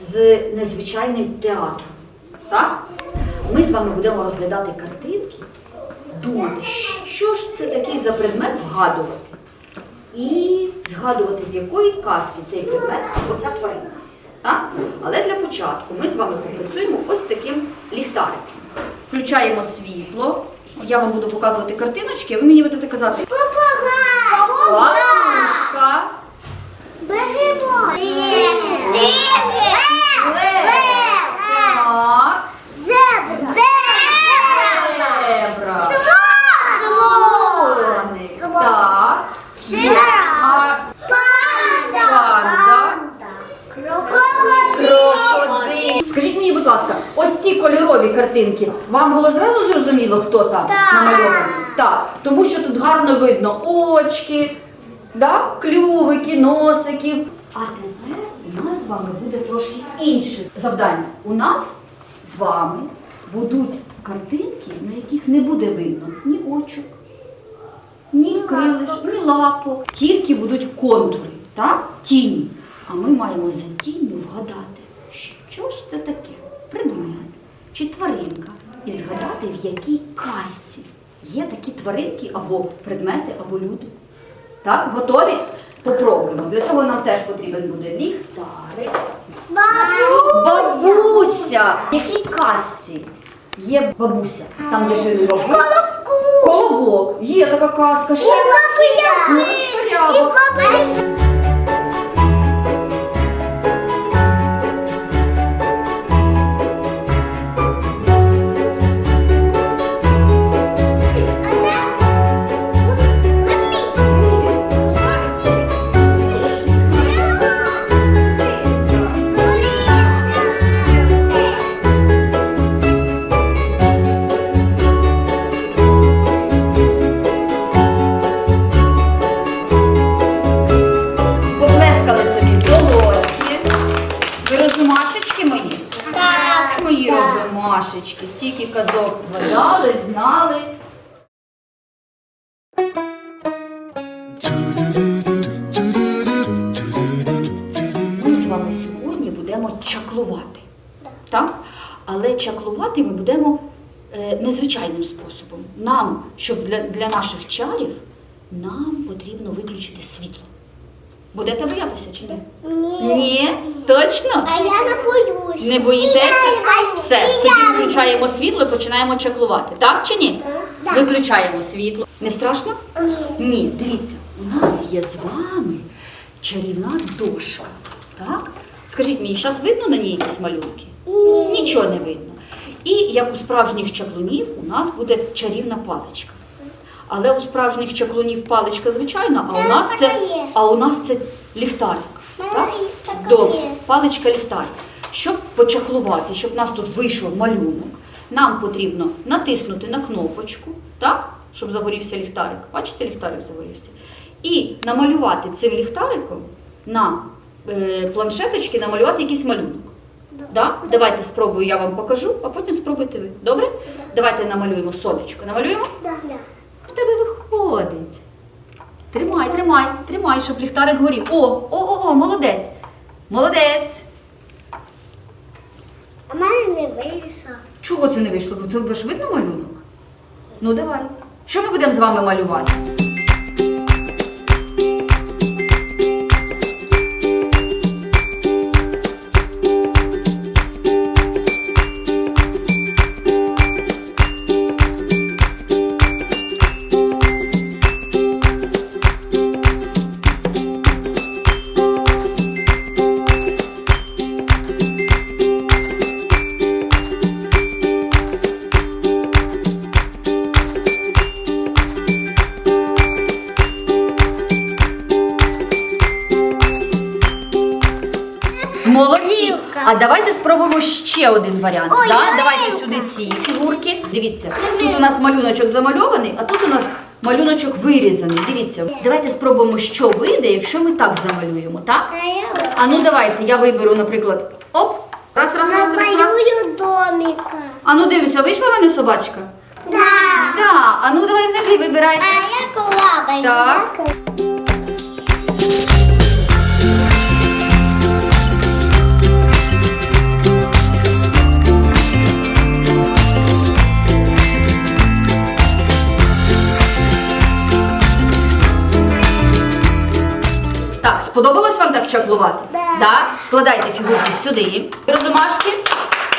з незвичайним театром. Так? Ми з вами будемо розглядати картинки, думати, що ж це такий за предмет вгадувати. І згадувати, з якої казки цей предмет або ця тваринка. Так? Але для початку ми з вами попрацюємо ось таким ліхтариком. Включаємо світло. Я вам буду показувати картиночки, а ви мені будете казати Лапушка, Бегемо. лев, так, Зебра. зебра, слоник, так, Жираф. а, Панда. крокодил. Скажіть мені, будь ласка, ось ці кольорові картинки, вам було зразу зрозуміло, хто там Так. намальований? Так, тому що тут гарно видно очки, да? клювики, носики. А тепер у нас з вами буде трошки інше завдання. У нас з вами будуть картинки, на яких не буде видно ні очок, ні крилиш, ні лапок. Тільки будуть контури, так? Тіні. А ми маємо за тінню вгадати, що ж це таке? Предмет чи тваринка. І згадати, в якій казці є такі тваринки або предмети, або люди. Так, готові? Попробуємо. Для цього нам теж потрібен буде ліхтарик. Бабуся! В якій казці є бабуся? Там, де жили бабуся? Колобок. Є така казка. Ще ряба. Поплескали Але чаклувати ми будемо е, незвичайним способом. Нам, щоб для, для наших чарів, нам потрібно виключити світло. Будете боятися чи ні? Ні. Ні, точно? А я не боюсь. Не боїтеся? Я. Все, тоді виключаємо світло і починаємо чаклувати. Так чи ні? Так. Виключаємо світло. Не страшно? Ні. Ні, дивіться, у нас є з вами чарівна дошка. Так? Скажіть мені, зараз видно на ній якісь малюнки? Ні. Нічого не видно. І як у справжніх чаклунів, у нас буде чарівна паличка. Але у справжніх чаклунів паличка звичайна, а у нас це, а у нас це ліхтарик. Так? Добре, паличка ліхтарик. Щоб почаклувати, щоб у нас тут вийшов малюнок, нам потрібно натиснути на кнопочку, так? щоб загорівся ліхтарик. Бачите, ліхтарик загорівся. І намалювати цим ліхтариком на е, планшеточці намалювати якийсь малюнок. Да? Давайте спробую, я вам покажу, а потім спробуйте ви. Добре? Давайте намалюємо сонечко. Намалюємо? В тебе виходить. Тримай, тримай, тримай, щоб ліхтарик горів. О, о, о, о, молодець. Молодець. А в мене не вийшло. Чого це не вийшло? Тебе ж видно малюнок? Ну давай. Що ми будемо з вами малювати? А давайте спробуємо ще один варіант. Ой, да? Давайте сюди ці фігурки. Дивіться, тут у нас малюночок замальований, а тут у нас малюночок вирізаний. Дивіться, давайте спробуємо, що вийде, якщо ми так замалюємо, так? А ну давайте, я виберу, наприклад, оп, раз, раз, раз, раз, раз. намалюю домика. А ну дивимося, вийшла в мене собачка? Да. Да. А ну давай внутрі вибирай. А я колаба. Так. Сподобалось вам так чаклувати? Да. Складайте фігурки сюди. Розумашки?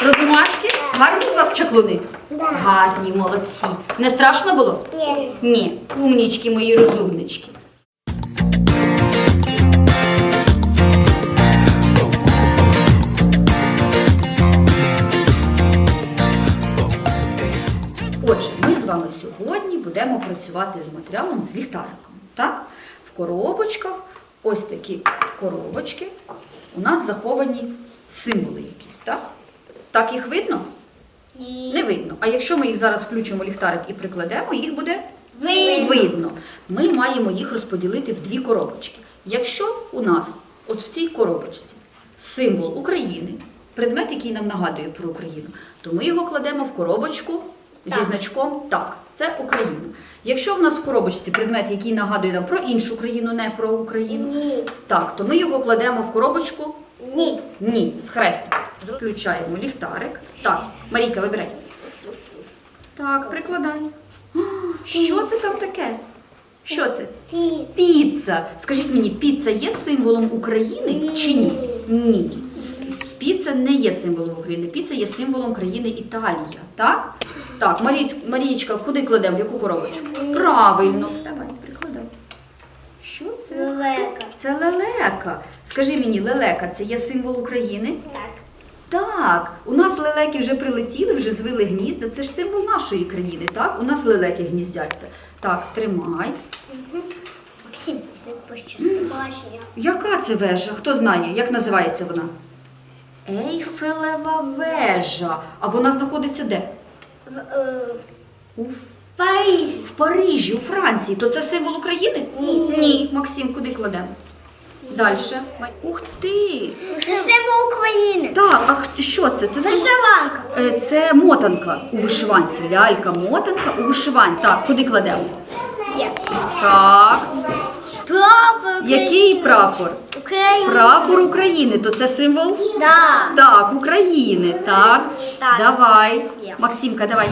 Розумашки? Гарні з вас чаклуни? Да. Гарні, молодці. Не страшно було? Ні. Ні. Умнічки мої розумнички. Отже, ми з вами сьогодні будемо працювати з матеріалом з ліхтариком. Так? В коробочках, ось такі коробочки, у нас заховані символи якісь, так? Так їх видно? Не видно. А якщо ми їх зараз включимо ліхтарик і прикладемо, їх буде Видно. видно. Ми маємо їх розподілити в дві коробочки. Якщо у нас от в цій коробочці символ України, предмет, який нам нагадує про Україну, то ми його кладемо в коробочку зі значком так, це Україна. Якщо в нас в коробочці предмет, який нагадує нам про іншу країну, не про Україну, Ні. так, то ми його кладемо в коробочку Ні. ні, з хрестиком. Включаємо ліхтарик. Так, Марійка, вибирай. Так, прикладай. А, Що це там таке? Що це? Піца. Скажіть мені, піца є символом України чи ні? Ні. Піца не є символом України. Піца є символом країни Італія. Так? Так, Маріч, Марієчка, куди кладемо? В яку коробочку? Правильно. Давай, прикладай. Що це? Лелека. Це лелека. Скажи мені, лелека це є символ України? Так. Так, у нас лелеки вже прилетіли, вже звили гнізда. Це ж символ нашої країни, так? У нас лелеки гніздяться. Так, тримай. Максим, ти бачення. Яка це вежа? Хто знає, як називається вона? Ейфелева вежа. А вона знаходиться де? В, е, У Парижі. в Парижі, у Франції. То це символ України? Ні. Ні. Максим, куди кладемо? Далі. Ух ти! Це символ України. Так, а що це? Це символ. Вишиванка. Е, Це мотанка у вишиванці. Лялька, мотанка у вишиванці. Так, куди кладемо? Є. Так. Прапор. Який прапор? України. Прапор України. То це символ? Да. Так, України. Так. Так. Давай. Максимка, давай.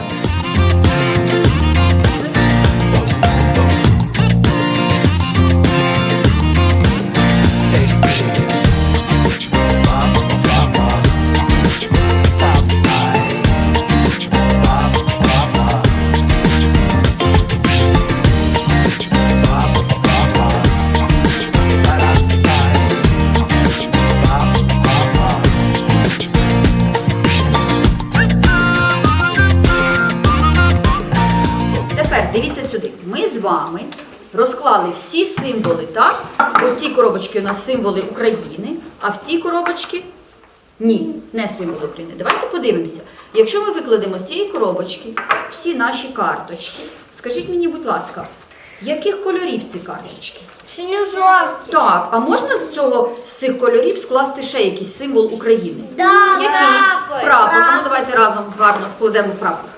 Розклали всі символи, так? У цій коробочці у нас символи України, а в цій коробочці ні, не символи України. Давайте подивимося. Якщо ми викладемо з цієї коробочки всі наші карточки, скажіть мені, будь ласка, яких кольорів ці карточки? Синьо-жовті. Так, а можна з цього з цих кольорів скласти ще якийсь символ України? Да, Який? прапор. Прапор. Прапор. Ну давайте разом гарно складемо прапор.